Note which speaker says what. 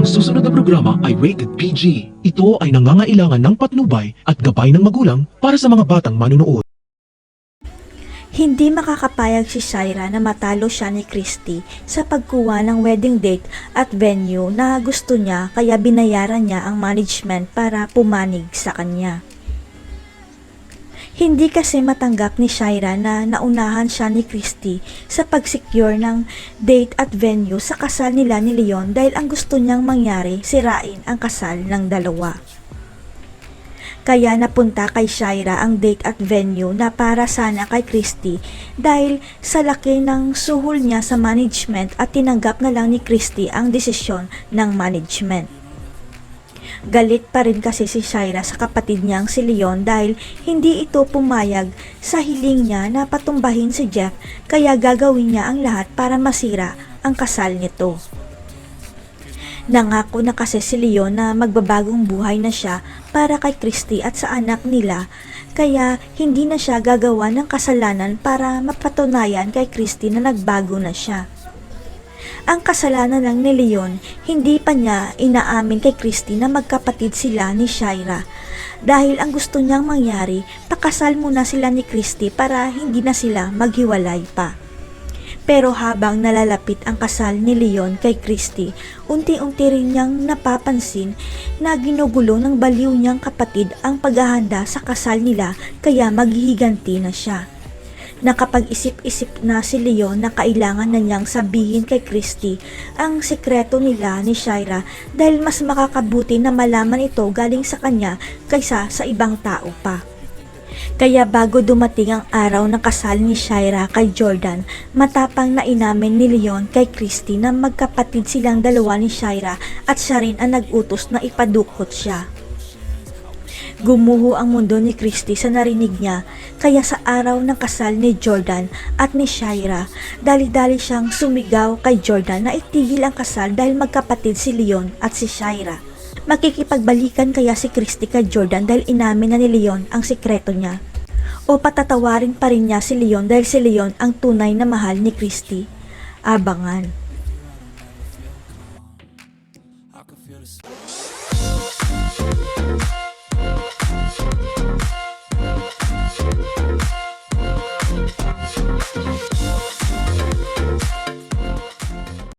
Speaker 1: Ang susunod na programa ay rated PG. Ito ay nangangailangan ng patnubay at gabay ng magulang para sa mga batang manunood.
Speaker 2: Hindi makakapayag si Shaira na matalo siya ni Christy sa pagkuha ng wedding date at venue na gusto niya kaya binayaran niya ang management para pumanig sa kanya. Hindi kasi matanggap ni Shaira na naunahan siya ni Christy sa pag-secure ng date at venue sa kasal nila ni Leon dahil ang gusto niyang mangyari sirain ang kasal ng dalawa. Kaya napunta kay Shaira ang date at venue na para sana kay Christy dahil sa laki ng suhol niya sa management at tinanggap na lang ni Christy ang desisyon ng management. Galit pa rin kasi si Shaira sa kapatid niyang si Leon dahil hindi ito pumayag sa hiling niya na patumbahin si Jeff kaya gagawin niya ang lahat para masira ang kasal nito. Nangako na kasi si Leon na magbabagong buhay na siya para kay Christy at sa anak nila kaya hindi na siya gagawa ng kasalanan para mapatunayan kay Christy na nagbago na siya. Ang kasalanan lang ni Leon, hindi pa niya inaamin kay Christy na magkapatid sila ni Shaira. Dahil ang gusto niyang mangyari, pakasal muna sila ni Christy para hindi na sila maghiwalay pa. Pero habang nalalapit ang kasal ni Leon kay Christy, unti-unti rin niyang napapansin na ginugulo ng baliw niyang kapatid ang paghahanda sa kasal nila kaya maghihiganti na siya. Nakapag-isip-isip na si Leon na kailangan na niyang sabihin kay Christy ang sekreto nila ni Shaira dahil mas makakabuti na malaman ito galing sa kanya kaysa sa ibang tao pa. Kaya bago dumating ang araw ng kasal ni Shaira kay Jordan, matapang na inamin ni Leon kay Christy na magkapatid silang dalawa ni Shaira at siya rin ang nag-utos na ipadukot siya. Gumuho ang mundo ni Christy sa narinig niya, kaya sa araw ng kasal ni Jordan at ni Shaira, dali-dali siyang sumigaw kay Jordan na itigil ang kasal dahil magkapatid si Leon at si Shaira. Makikipagbalikan kaya si Christy kay Jordan dahil inamin na ni Leon ang sikreto niya. O patatawarin pa rin niya si Leon dahil si Leon ang tunay na mahal ni Christy. Abangan.